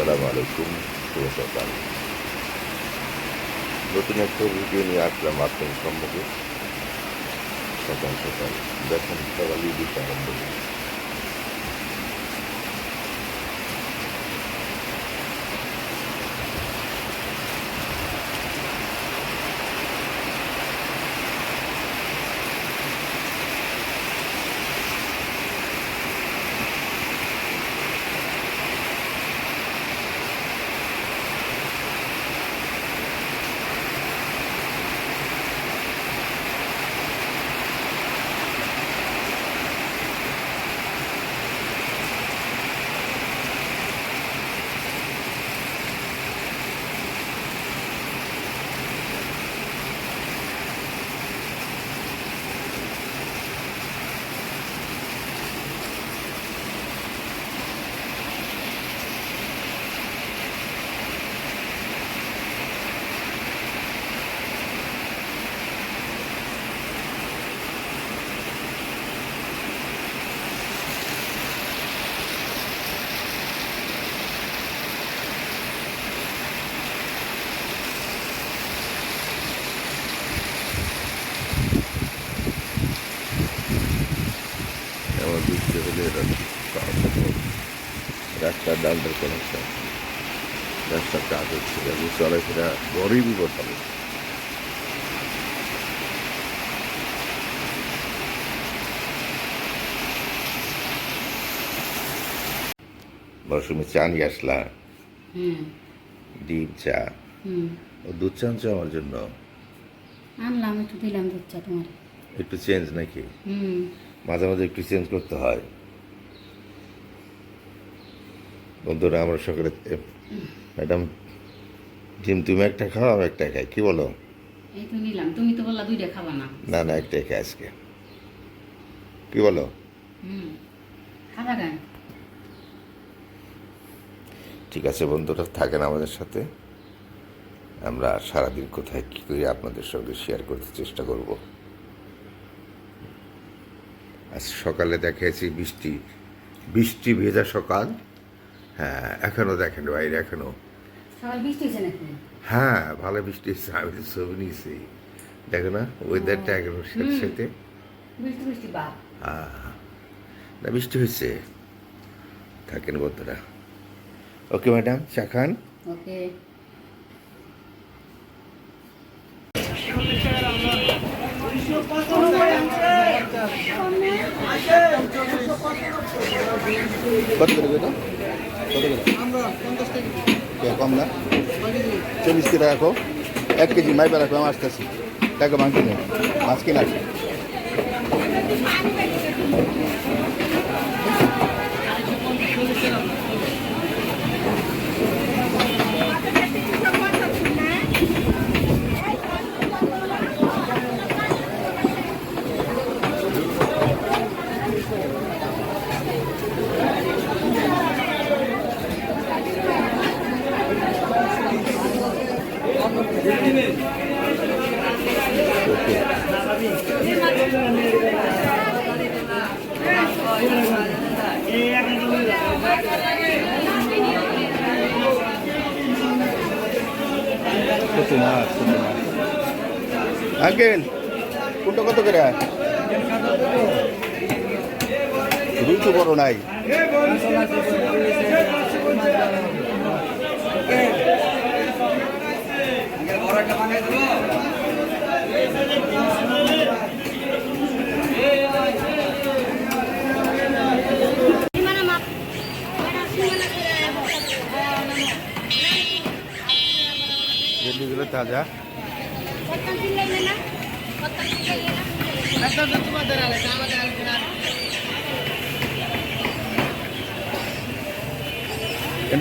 আসসালামু আলাইকুম, শুভ সকাল নতুন একটা ভিডিও নিয়ে আসলাম আপনার সম্মুখে সকাল সকাল, দেখেন সকালই দিতে আরম্ভ করি। ডালটার সমস্যা রাস্তার কাজ হচ্ছে যাবে চলাফেরা বড়ই বিপদ হবে চা নিয়ে আসলা। ডিম চা। হুম। ও দুধ চা আনছো আমার জন্য? আনলাম একটু দিলাম দুধ চা তোমার। একটু চেঞ্জ নাকি? হুম। মাঝে মাঝে একটু চেঞ্জ করতে হয়। বন্ধুরা আমরা সকালে ম্যাডাম ডিম তুমি একটা খাও আমি একটা খাই কি বলো? এই তো নিলাম। তুমি তো বললা দুইটা খাবা না। না না একটাই খাই আজকে। কি বলো? ঠিক আছে বন্ধুরা থাকেন আমাদের সাথে। আমরা সারাদিন কোথায় কী করি আপনাদের সঙ্গে শেয়ার করতে চেষ্টা করব। আজ সকালে দেখেছি বৃষ্টি। বৃষ্টি ভেজা সকাল। হ্যাঁ এখনও দেখেন বাইরে এখনও হ্যাঁ ভালো বৃষ্টি হচ্ছে আমি তো ছবি নিয়েছি। দেখো না ওয়েদারটা একদম সাথে সাথে। হ্যাঁ না বৃষ্টি হচ্ছে থাকেন বন্ধুরা। ওকে ম্যাডাম চা খান? ওকে। কত করে? বেটা কত করে? কম না? চল্লিশ টাকা রাখো এক কেজি মাইপা রাখো আমি আসতেছি। টাকা মাংস নেই মাছ কিনে আসি আঙ্কেল কোনটা কত করে? রুই তো বড় নাই। ভেন্ডিগুলো তাজা।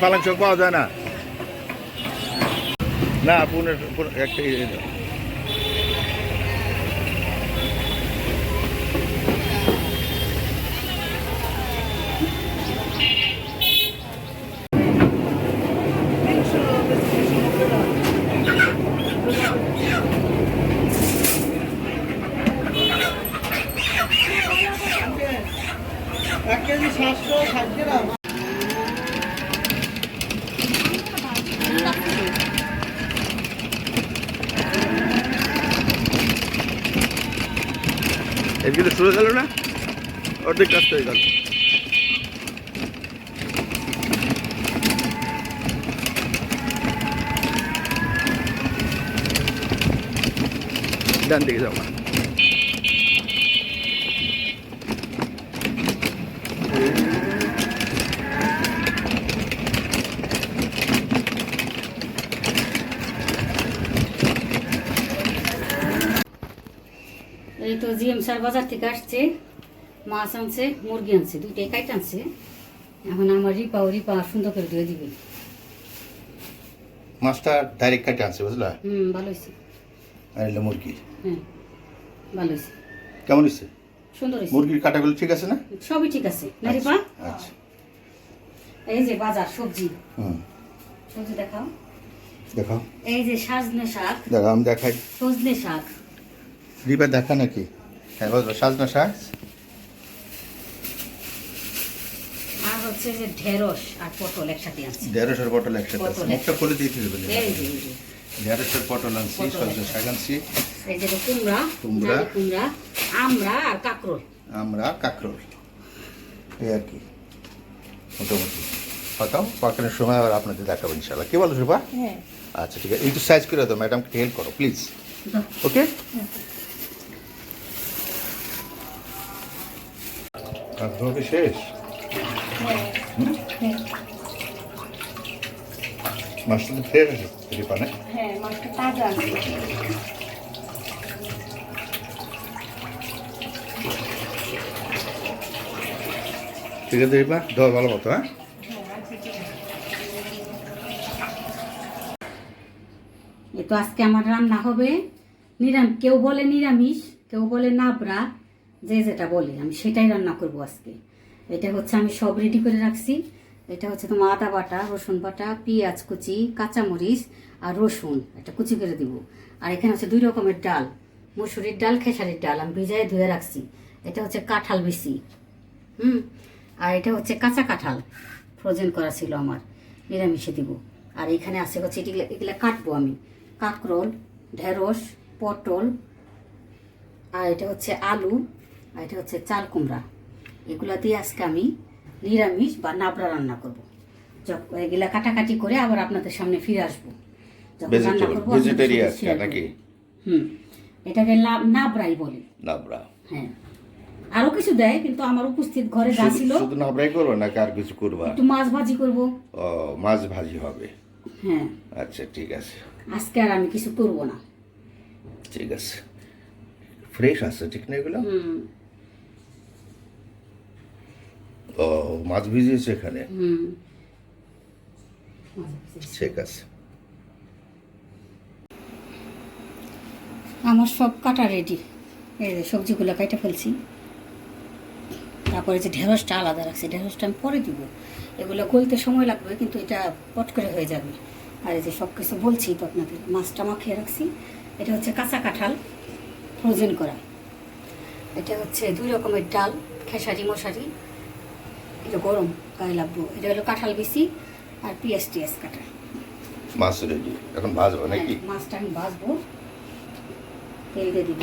পালং চোখ পাওয়া যায় না? না পুনের একটা এক কেজি সাতশো ষাট এগুলো শুরু গেল না? অর্ধেক রাস্তা হয়ে গেল। ডান দিকে যাওয়া তো জিএম স্যার বাজার থেকে আসছে মাছ আনছে মুরগি আনছে দুইটাই কাইট আনছে। এখন আমার রিপা ও রিপা সুন্দর করে দিয়ে দিবে। মাছটা ডাইরেক্ট কাটে আনছে বুঝলা? হুম ভালো হয়েছে। আর এলো মুরগি। হ্যাঁ ভালো হয়েছে। কেমন হচ্ছে সুন্দর হয়েছে। মুরগির কাটাগুলো ঠিক আছে না? সবই ঠিক আছে। না রিপা? আচ্ছা এই যে বাজার সবজি। হুম। সবজি দেখাও। দেখাও। এই যে সাজনে শাক। দেখো আমি দেখাই। সজনে শাক। রিপা দেখা নাকি? হ্যাঁ বুঝলো সাজনা শাক আর হচ্ছে যে ঢেঁড়স আর পটল একসাথে আছে দেড়শোর পটল একসাথে আছে মুখটা খুলে দিয়েছিল বলে। এই যে এই যে। পটল আনছি শাক আনছি। এই যে কুমড়া কুমড়া। কুমড়া আমরা আর কাকরোল। আমরা কাঁকরোল। এই আর কি। মোটামুটি। পাকাও পাকানোর সময় আবার আপনাদের দেখাবো ইনশাল্লাহ কি বলো রূপা হ্যাঁ। আচ্ছা ঠিক আছে। একটু সাইজ করে দাও ম্যাডামকে হেল্প করো প্লিজ ওকে আপনাকে শেষ? মাছটা তো ফ্রেশ আছে হ্যাঁ মাছটা তাজা আছে। ঠিক আছে দাও ভালো মতো হ্যাঁ? এই তো আজকে আমার রান্না হবে। নিরাম কেউ বলে নিরামিষ কেউ বলে নাবড়া। যে যেটা বলে, আমি সেটাই রান্না করব আজকে। এটা হচ্ছে আমি সব রেডি করে রাখছি। এটা হচ্ছে তোমার আদা বাটা, রসুন বাটা, পেঁয়াজ কুচি, কাঁচামরিচ আর রসুন। এটা কুচি করে দিব। আর এখানে হচ্ছে দুই রকমের ডাল। মুসুরির ডাল, খেসারির ডাল। আমি ভিজায় ধুয়ে রাখছি। এটা হচ্ছে কাঁঠাল বেশি। হুম? আর এটা হচ্ছে কাঁচা কাঁঠাল। ফ্রোজেন করা ছিল আমার। নিরামিষে দিব। আর এখানে আছে হচ্ছে এগুলো এগুলো কাটবো আমি। কাঁকরোল, ঢেঁড়স, পটল। আর এটা হচ্ছে আলু। আর এটা হচ্ছে চাল কুমড়া। এগুলা দিয়ে আজকে আমি নিরামিষ বা নাবড়া রান্না করব। যখন এগুলা কাটাকাটি করে আবার আপনাদের সামনে ফিরে আসব। যখন রান্না করব হুম। এটাকে নাবড়াই বলে। নাবড়া। হ্যাঁ। আরও কিছু দেয় কিন্তু আমার উপস্থিত ঘরে যা ছিল শুধু নাবড়াই করব নাকি আর কিছু করবা? একটু মাছ ভাজি করব। ও মাছ ভাজি হবে। হ্যাঁ। আচ্ছা ঠিক আছে। আজকে আর আমি কিছু করব না। ঠিক আছে। ফ্রেশ আছে ঠিক না এগুলো? হুম। মাছ ভিজিয়েছে এখানে। ঠিক আছে। আমার সব কাটা রেডি এই যে সবজিগুলো কেটে ফেলছি। তারপরে যে ঢেঁড়সটা আলাদা রাখছি ঢেঁড়সটা আমি পরে দিব। এগুলো গলতে সময় লাগবে কিন্তু এটা পট করে হয়ে যাবে। আর এই যে সব কিছু বলছি তো আপনাদের মাছটা মাখিয়ে রাখছি। এটা হচ্ছে কাঁচা কাঁঠাল ফ্রোজেন করা। এটা হচ্ছে দুই রকমের ডাল খেসারি মশারি। এটা গরম গায়ে লাগবো। এটা হলো কাঁঠাল বেশি আর পিএস টিএস কাটা। মাছ রেডি। এখন ভাজবো নাকি? হ্যাঁ, মাছটা আমি ভাজবো। তেলটা দিব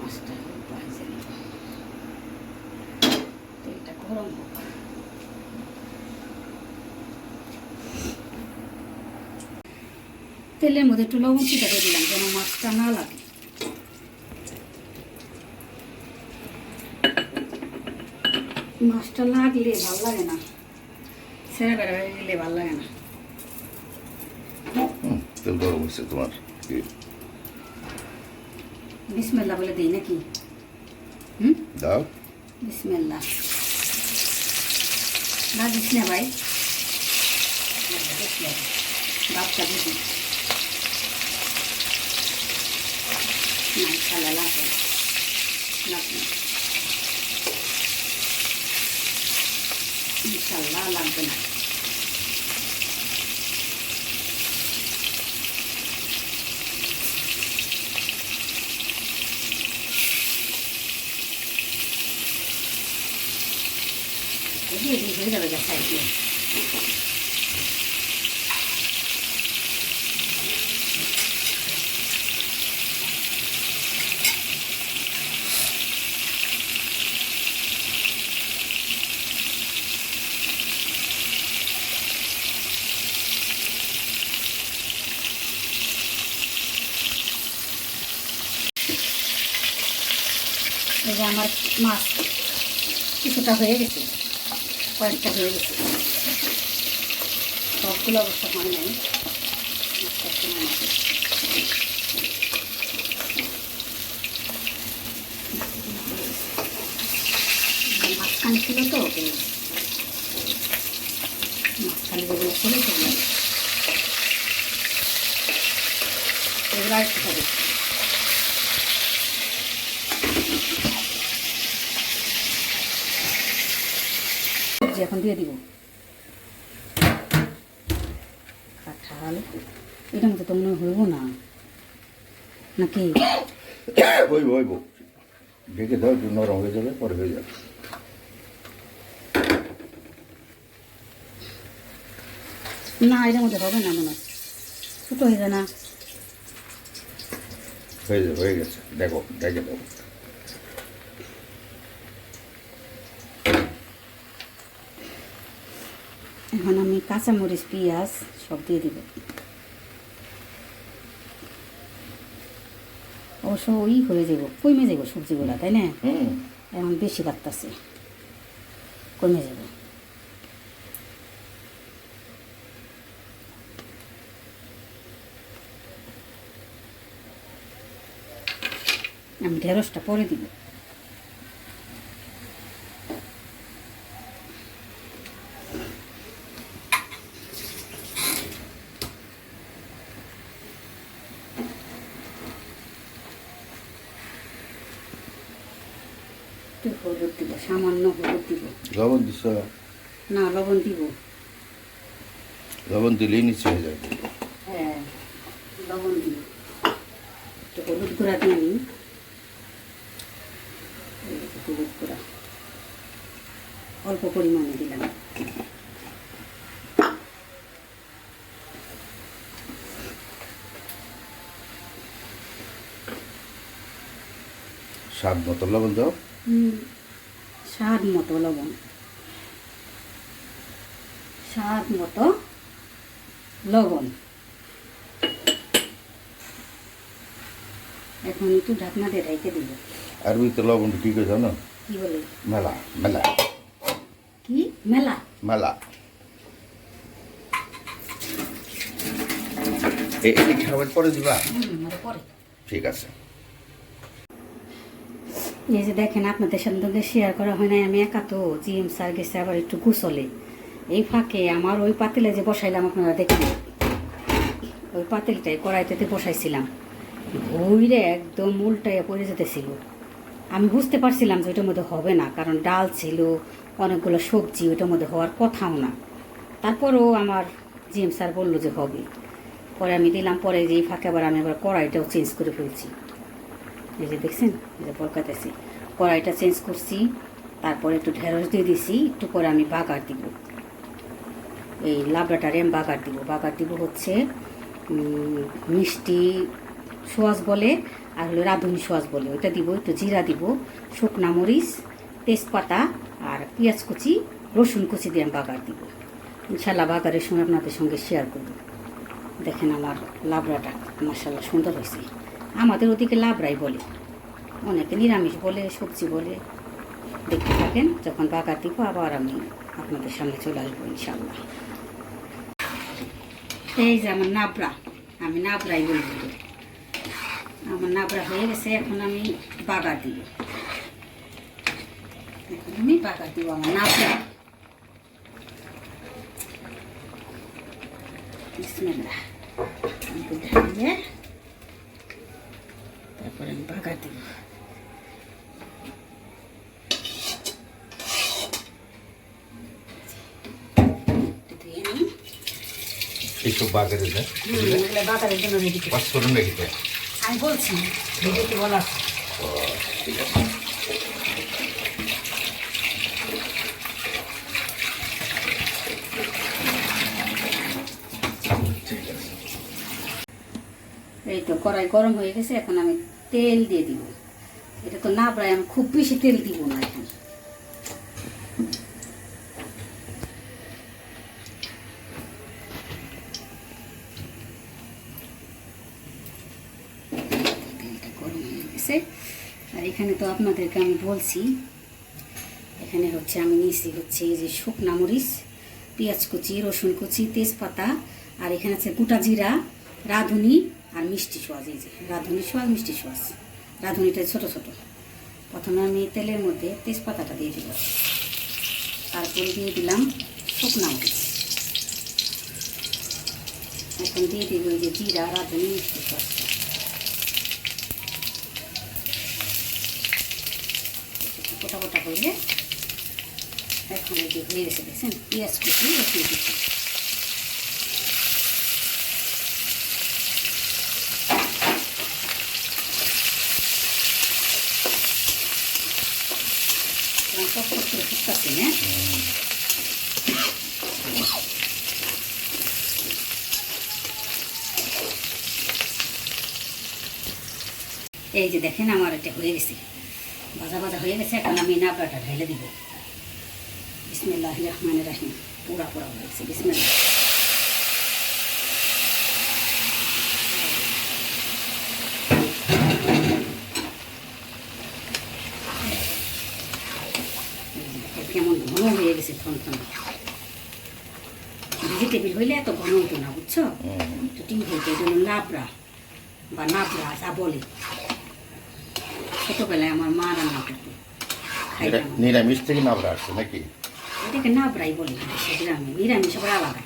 মাছটা ভাজে নিব। তেলটা গরম হোক তেলের মধ্যে একটু লবণ ছিটা দিয়ে দিলাম যেন মাছটা না লাগে। মাছটা লাগলে ভালো লাগে না। ছেড়ে বেড়া গেলে ভালো লাগে না। তেল গরম হয়েছে তোমার বিসমেল্লা বলে দিই নাকি? হুম? দাও। বিসমেল্লা লাগিস না ভাই? বাচ্চা বুঝি। না খেলা লাগবে না। লাগবে না। ইনশাল্লাহ লাগবে না দিয়ে এই যে আমার মাছ কিছুটা হয়ে গেছে, কয়েকটা হয়ে গেছে। সবগুলো অবস্থা হয় নাই। ছিল তো এগুলো আর এখন দিয়ে দিব। কাঁঠাল এটার মধ্যে তো মনে হইব না। নাকি? হইব হইব। ঢেকে দাও একটু নরম হয়ে যাবে পরে হয়ে যাবে। না এটার মধ্যে হবে না মনে হয়। ছোটো হয়ে যায় না। হয়ে যাবে হয়ে গেছে। দেখো দেখে দাও। এখন আমি কাঁচামরিচ পেঁয়াজ সব দিয়ে দিব। অবশ্য ওই হয়ে যাব কমে যাব সবজিগুলো তাই না? এখন বেশি বাড়তেছে কমে যাব আমি ঢেঁড়সটা পরে দিব। একটু হলুদ দিব সামান্য হলুদ দিব। লবণ দিছ? না লবণ দিব। লবণ দিলেই নিচে হয়ে যাবে। হ্যাঁ লবণ দিব। একটু হলুদ গুঁড়া দিয়ে নিই। হলুদ গুঁড়া। অল্প পরিমাণে দিলাম। স্বাদ মতো লবণ দাও। স্বাদ মতো লবণ। স্বাদ মতো লবণ। এখন একটু ঢাকনা দিয়ে রেখে দিব। আর ওই তো লবণ কি করে জানো কি বলে? মেলা মেলা। কি? মেলা? মেলা। এই খাবার পরে দিবা? পরে। ঠিক আছে। এই যে দেখেন, আপনাদের সঙ্গে শেয়ার করা হয় নাই, আমি একা তো জিএম স্যার গেছে আবার একটু গুছলে এই ফাঁকে আমার ওই পাতিলে যে বসাইলাম, আপনারা দেখেন। ওই পাতিলটাই কড়াইতে বসাইছিলাম। ভুইরে একদম উল্টাইয়া পড়ে যেতেছিল। আমি বুঝতে পারছিলাম যে ওইটার মধ্যে হবে না, কারণ ডাল ছিল, অনেকগুলো সবজি, ওইটার মধ্যে হওয়ার কথাও না। তারপরেও আমার জিএম স্যার বলল যে হবে। পরে আমি দিলাম, পরে যে এই ফাঁকে আবার আমি আবার কড়াইটাও চেঞ্জ করে ফেলছি। এই যে দেখছেন যে বলকাতেছি কড়াইটা চেঞ্জ করছি, তারপরে একটু ঢেঁড়স দিয়ে দিছি, একটু পরে আমি বাগার দিব। এই লাবড়াটারে আমি বাগার দিব। বাগার দিব হচ্ছে মিষ্টি সোয়াজ বলে, আর হলো রাঁধুনি সোয়াজ বলে। ওইটা দিব, একটু জিরা দিব, শুকনা মরিচ, তেজপাতা, আর পেঁয়াজ কুচি, রসুন কুচি দিয়ে আমি বাগার দিব। ইনশাল্লাহ বাগারের সময় আপনাদের সঙ্গে শেয়ার করব। দেখেন আমার লাবড়াটা মাসাল্লাহ সুন্দর হয়েছে। আমাদের ওদিকে লাবড়াই বলে। অনেকে নিরামিষ বলে, সবজি বলে। দেখতে থাকেন, যখন বাগার দিব, আবার আমি আপনাদের সামনে চলে আসব ইনশাল্লাহ এই যে আমার নাবড়া, আমি নাবড়াই বলি। দিল আমার নাবড়া হয়ে গেছে, এখন আমি বাগার দিব। আমি বাগার দিব আমার নাবড়া। বিসমিল্লাহ। বাগার দেয় বাগারের জন্য রেডি আমি বলছি বলা ঠিক আছে। এই তো কড়াই গরম হয়ে গেছে এখন আমি তেল দিয়ে দিব। এটা তো না প্রায়, আমি খুব বেশি তেল দিব না এখন। আর এখানে তো আপনাদেরকে আমি বলছি, এখানে হচ্ছে আমি নিয়েছি হচ্ছে যে শুকনা মরিচ, পেঁয়াজ কুচি, রসুন কুচি, তেজপাতা, আর এখানে আছে গোটা জিরা, রাঁধুনি আর মিষ্টি সোয়াজ, এই যে রাঁধুনি সোয়াজ, মিষ্টি সোয়াজ। রাঁধুনিটা ছোট ছোট। প্রথমে আমি তেলের মধ্যে তেজপাতাটা দিয়ে দিব তারপরে দিয়ে দিলাম শুকনা মরিচ। এখন দিয়ে দিব যে জিরা, রাঁধুনি, মিষ্টি সোয়াজ। গোটা গোটা করলে এখন হয়ে গেছে, দেখছেন? পেঁয়াজ কুচি। রসুন কুচি টক টক করে ফুটতেছে না এই যে দেখেন আমার এটা হয়ে গেছে ভাজা ভাজা হয়ে গেছে এখন আমি নাবড়াটা ঢেলে দিব বিসমিল্লাহ রহমান রাহিম পুরা পুরা হয়ে গেছে বিসমিল্লাহ কেমন হয়ে থন থন ভেজিটেবিল হইলে এত ঘন হতো না বুঝছ? তো ঠিক হইতো এটা হলো নাবড়া বা নাবড়া যা বলে। ছোটবেলায় আমার মা রান্না করতো নিরামিষ থেকে নাবড়া আসছে নাকি? এটাকে নাবড়াই বলে গ্রামে। নিরামিষ আবার আলাদা।